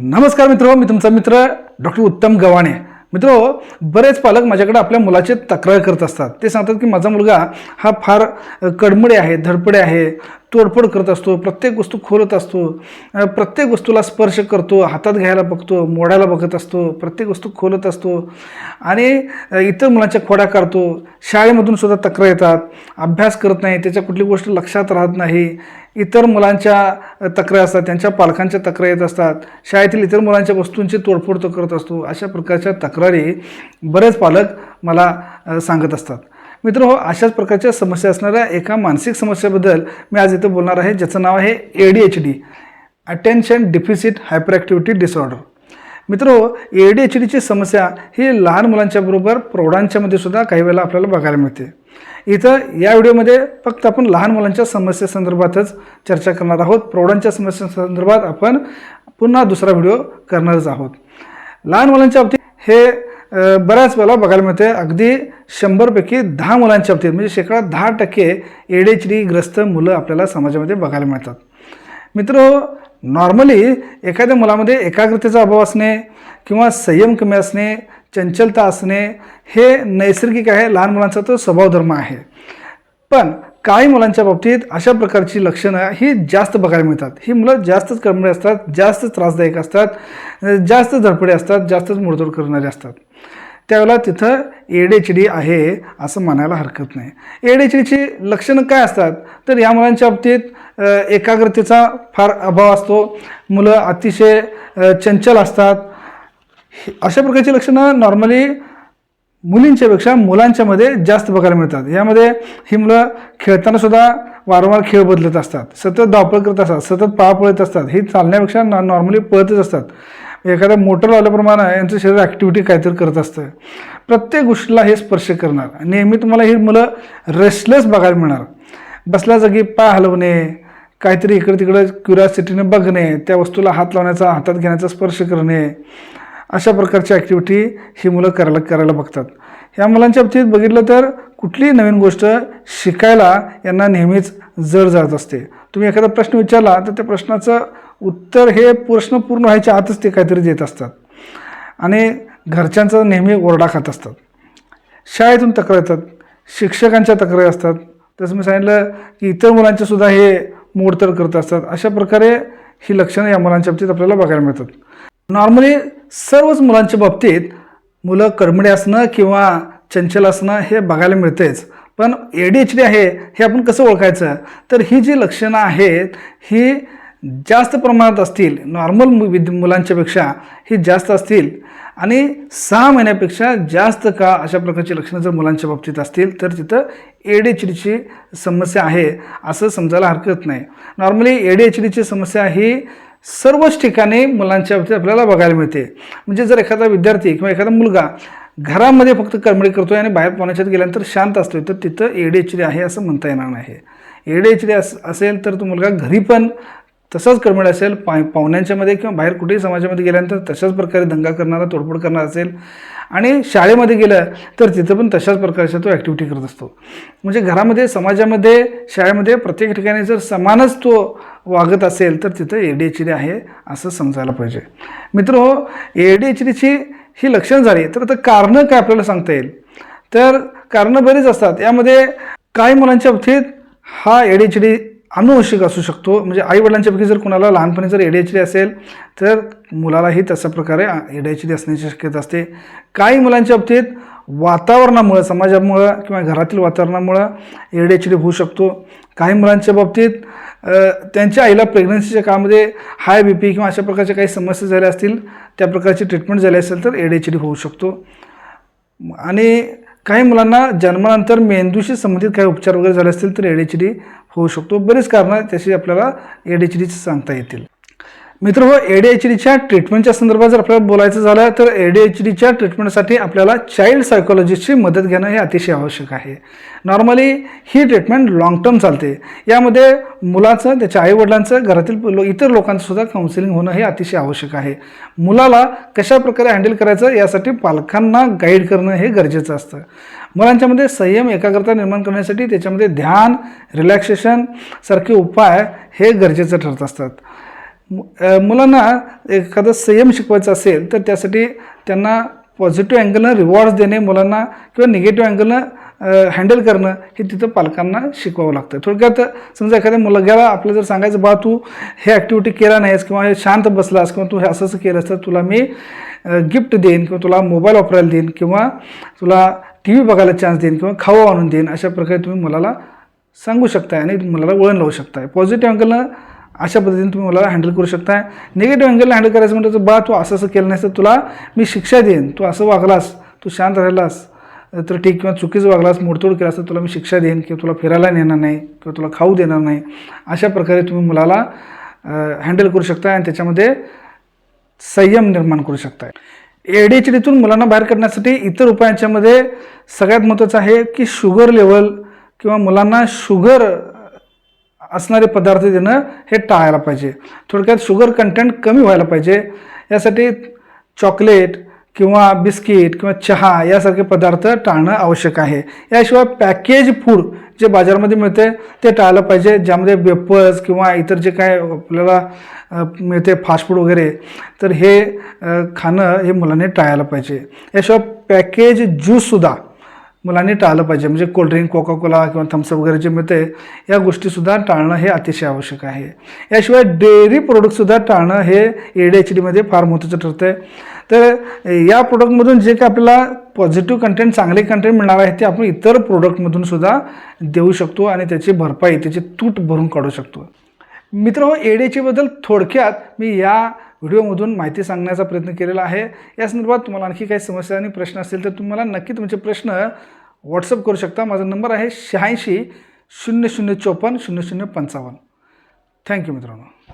नमस्कार मित्र मी तुमचा मित्र डॉक्टर उत्तम गव्हाणे. मित्र बरेच पालक माझ्याकडे आपल्या मुलाचे तक्रार करत असतात. ते सांगतात की माझा मुलगा हा फार कडमडे आहे धडपडे आहे. तोडफोड करत असतो प्रत्येक वस्तू खोलत असतो प्रत्येक वस्तूला स्पर्श करतो हातात घ्यायला बघतो मोडायला बघत असतो प्रत्येक वस्तू खोलत असतो आणि इतर मुलांच्या खोड्या काढतो. शाळेमधून सुद्धा तक्रार येतात. अभ्यास करत नाही त्याच्या कुठली गोष्ट लक्षात राहत नाही. इतर मुलांच्या तक्रार असतात त्यांच्या पालकांच्या तक्रार येत असतात. शाळेतील इतर मुलांच्या वस्तूंची तोडफोड तो करत असतो. अशा प्रकारच्या तक्रारी बरेच पालक मला सांगत असतात. मित्र हो अशाच प्रकारच्या समस्या असणाऱ्या एका मानसिक समस्येबद्दल मी आज इथं बोलणार आहे ज्याचं नाव आहे A D H D attention deficit hyper activity disorder मित्र ए डी एच डीची समस्या ही लहान मुलांच्या बरोबर प्रौढांच्यामध्ये सुद्धा काही वेळेला आपल्याला बघायला मिळते. इथं या व्हिडिओमध्ये फक्त आपण लहान मुलांच्या समस्येसंदर्भातच चर्चा करणार आहोत. प्रौढांच्या समस्येसंदर्भात आपण पुन्हा दुसरा व्हिडिओ करणारच आहोत. लहान मुलांच्या बाबतीत हे बऱ्याच वेळेला बघायला मिळते. अगदी शंभरपैकी दहा मुलांच्या बाबतीत म्हणजे शेकडा दहा टक्के ए डी एच डीग्रस्त मुलं आपल्याला समाजामध्ये बघायला मिळतात. मित्र नॉर्मली एखाद्या मुलामध्ये एकाग्रतेचा अभाव असणे किंवा संयम कमी असणे चंचलता असणे हे नैसर्गिक आहे लहान मुलांचा तो स्वभावधर्म आहे. पण काही मुलांच्या बाबतीत अशा प्रकारची लक्षणं ही जास्त बघायला मिळतात. ही मुलं जास्तच कळमळे असतात जास्त त्रासदायक असतात जास्त धडपडे असतात जास्तच मोडतोड करणारे असतात. त्यावेळेला तिथं एड डी आहे असं म्हणायला हरकत नाही. एड डीची लक्षणं काय असतात? तर या मुलांच्या बाबतीत एकाग्रतेचा फार अभाव असतो. मुलं अतिशय चंचल असतात. अशा प्रकारची लक्षणं नॉर्मली मुलींच्यापेक्षा मुलांच्यामध्ये जास्त बघायला मिळतात. यामध्ये ही मुलं खेळताना सुद्धा वारंवार खेळ बदलत असतात. सतत धावपळ करत असतात. सतत पाय पळत असतात. ही चालण्यापेक्षा नॉर्मली पळतच असतात. एखाद्या मोटर लावल्याप्रमाणे यांचं शरीर ॲक्टिव्हिटी काहीतरी करत असतं. प्रत्येक गोष्टीला हे स्पर्श करणार. नेहमी तुम्हाला ही मुलं रेस्टलेस बघायला मिळणार. बसल्या जागी पाय हलवणे काहीतरी इकडे तिकडे क्युरियासिटीने बघणे त्या वस्तूला हात लावण्याचा हातात घेण्याचा स्पर्श करणे अशा प्रकारची ॲक्टिव्हिटी ही मुलं करायला करायला बघतात. ह्या मुलांच्या बाबतीत बघितलं तर कुठलीही नवीन गोष्ट शिकायला यांना नेहमीच जड जात असते. तुम्ही एखादा प्रश्न विचारला तर त्या प्रश्नाचं उत्तर हे प्रश्न पूर्ण व्हायच्या आतच ते काहीतरी देत असतात. आणि घरच्यांचा नेहमी ओरडा खात असतात. शाळेतून तक्रार येतात शिक्षकांच्या तक्रारी असतात. तसं मी सांगितलं की इतर मुलांचे सुद्धा हे मोडतड करत असतात. अशा प्रकारे ही लक्षणं या मुलांच्या बाबतीत आपल्याला बघायला मिळतात. नॉर्मली सर्वच मुलांच्या बाबतीत मुलं कर्मडे असणं किंवा चंचल असणं हे बघायला मिळतेच. पण ए डी एच डी आहे हे आपण कसं ओळखायचं? तर ही जी लक्षणं आहेत ही जास्त प्रमाणात असतील नॉर्मल मु विद मुलांच्यापेक्षा ही जास्त असतील आणि सहा महिन्यापेक्षा जास्त का अशा प्रकारची लक्षणं जर मुलांच्या बाबतीत असतील तर तिथं ए डी एच डीची समस्या आहे असं समजायला हरकत नाही. नॉर्मली ए डी एच डीची समस्या ही सर्वच ठिकाणी मुलांच्या बाबतीत आपल्याला बघायला मिळते. म्हणजे जर एखादा विद्यार्थी किंवा एखादा मुलगा घरामध्ये फक्त करमडी आहे आणि बाहेर पाण्याच्यात गेल्यानंतर शांत असतोय तर तिथं ए डी एच डी आहे असं म्हणता येणार नाही. ए डी एच डी अस असेल तर तो मुलगा घरी पण तसाच कर्मड असेल पा पाहुण्यांच्यामध्ये किंवा बाहेर कुठेही समाजामध्ये गेल्यानंतर तशाच प्रकारे दंगा करणारा तोडफोड करणारा असेल आणि शाळेमध्ये गेलं तर तिथं पण तशाच प्रकारच्या तो ॲक्टिव्हिटी करत असतो. म्हणजे घरामध्ये समाजामध्ये शाळेमध्ये प्रत्येक ठिकाणी जर समानच तो वागत असेल तर तिथं ए डी एच डी आहे असं समजायला पाहिजे. मित्र हो ए डी एच डीची ही लक्षणं झाली तर आता कारणं काय आपल्याला सांगता येईल? तर कारणं बरीच असतात. यामध्ये काही मुलांच्या बाबतीत हा ए डी एच डी अनुवंशिक असू शकतो. म्हणजे आईवडिलांच्यापैकी जर कुणाला लहानपणी जर एडीएचडी असेल तर मुलालाही तशा प्रकारे एडीएचडी असण्याची शक्यता असते. काही मुलांच्या बाबतीत वातावरणामुळं समाजामुळं किंवा घरातील वातावरणामुळं एडीएचडी होऊ शकतो. काही मुलांच्या बाबतीत त्यांच्या आईला प्रेग्नन्सीच्या काळामध्ये हाय बी पी किंवा अशा प्रकारच्या काही समस्या झाल्या असतील त्या प्रकारची ट्रीटमेंट झाली असेल तर एडीएचडी होऊ शकतो. आणि काही मुलांना जन्मानंतर मेंदूशी संबंधित काही उपचार वगैरे झाले असतील तर एच डी होऊ शकतो. बरीच कारणं त्याची आपल्याला एच डीची सांगता येतील. मित्र हो एच डीच्या ट्रीटमेंटच्या संदर्भात जर आपल्याला बोलायचं झालं तर एच डीच्या ट्रीटमेंटसाठी आपल्याला चाइल्ड सायकोलॉजिस्टची मदत घेणं हे अतिशय आवश्यक आहे. नॉर्मली ही ट्रीटमेंट लॉंग टर्म चालते. यामध्ये मुलाचं त्याच्या आईवडिलांचं घरातील लो इतर लोकांचं सुद्धा काउन्सिलिंग होणं हे अतिशय आवश्यक आहे. मुलाला कशा प्रकारे हँडल करायचं यासाठी पालकांना गाईड करणं हे गरजेचं असतं. मुलांच्यामध्ये संयम एकाग्रता निर्माण करण्यासाठी त्याच्यामध्ये ध्यान रिलॅक्सेशन सारखे उपाय हे गरजेचं ठरत असतात. मुलांना एखादं संयम शिकवायचं असेल तर त्यासाठी त्यांना पॉझिटिव्ह अँगलनं रिवॉर्ड्स देणे मुलांना किंवा निगेटिव्ह अँगलनं हँडल करणं हे तिथं पालकांना शिकवावं लागतं. थोडक्यात समजा एखाद्या मुलग्याला आपलं जर सांगायचं बा तू हे ॲक्टिव्हिटी केला नाहीस किंवा हे शांत बसलास किंवा तू हे असं असं केलंस तर तुला मी गिफ्ट देईन किंवा तुला मोबाईल वापरायला देईन किंवा तुला टी व्ही बघायला चान्स देईन किंवा खाऊ आणून देईन अशा प्रकारे तुम्ही मुलाला सांगू शकताय आणि मुलाला वळण लावू शकताय. पॉझिटिव्ह अँगलनं अशा पद्धतीने तुम्ही मुलाला हँडल करू शकताय निगेटिव्ह अँगलला हँडल करायचं म्हटलं तर बा तू असं असं केलं नाही तर तुला मी शिक्षा देईन. तू असं वागलास तू शांत राहिलास तर ठीक किंवा चुकीचं वागलास मोडतोड केलास तर तुला मी शिक्षा देईन किंवा तुला फिरायला नेणार नाही किंवा तुला खाऊ देणार नाही. अशा प्रकारे तुम्ही मुलाला हँडल करू शकता आणि त्याच्यामध्ये संयम निर्माण करू शकता. ए डी एच डीतून मुलांना बाहेर काढण्यासाठी इतर उपायांच्यामध्ये सगळ्यात महत्त्वाचं आहे की शुगर लेवल किंवा मुलांना शुगर असणारे पदार्थ देणं हे टाळायला पाहिजे. थोडक्यात शुगर कंटेंट कमी व्हायला पाहिजे. यासाठी चॉकलेट किंवा बिस्किट किंवा चहा यासारखे पदार्थ टाळणं आवश्यक आहे. याशिवाय पॅकेज फूड जे बाजारामध्ये मिळते ते टाळलं पाहिजे. ज्यामध्ये वेपर्स किंवा इतर जे काय आपल्याला मिळते फास्ट फूड वगैरे तर हे खाणं हे मुलांनी टाळायला पाहिजे. याशिवाय पॅकेज ज्यूससुद्धा मुलांनी टाळलं पाहिजे. म्हणजे कोल्ड्रिंक कोका कोला किंवा थम्सअप वगैरे जे मिळते या गोष्टीसुद्धा टाळणं हे अतिशय आवश्यक आहे. याशिवाय डेअरी प्रोडक्टसुद्धा टाळणं हे ए डी एच डीमध्ये फार महत्त्वाचं ठरतं आहे तर या प्रोडक्टमधून जे काय आपल्याला पॉझिटिव्ह कंटेंट चांगले कंटेंट मिळणार आहे ते आपण इतर प्रोडक्टमधून सुद्धा देऊ शकतो आणि त्याची भरपाई त्याची तूट भरून काढू शकतो. मित्र हो एडीएचबद्दल थोडक्यात मी या व्हिडिओमधून माहिती सांगण्याचा प्रयत्न केलेला आहे. या संदर्भात तुम्हाला आणखी काही समस्या आणि प्रश्न असतील तर तुम्हाला नक्की तुमचे प्रश्न व्हॉट्सअप करू शकता. माझा नंबर आहे शहाऐंशी शून्य शून्य चोपन्न शून्य शून्य पंचावन्न. थँक्यू मित्रांनो.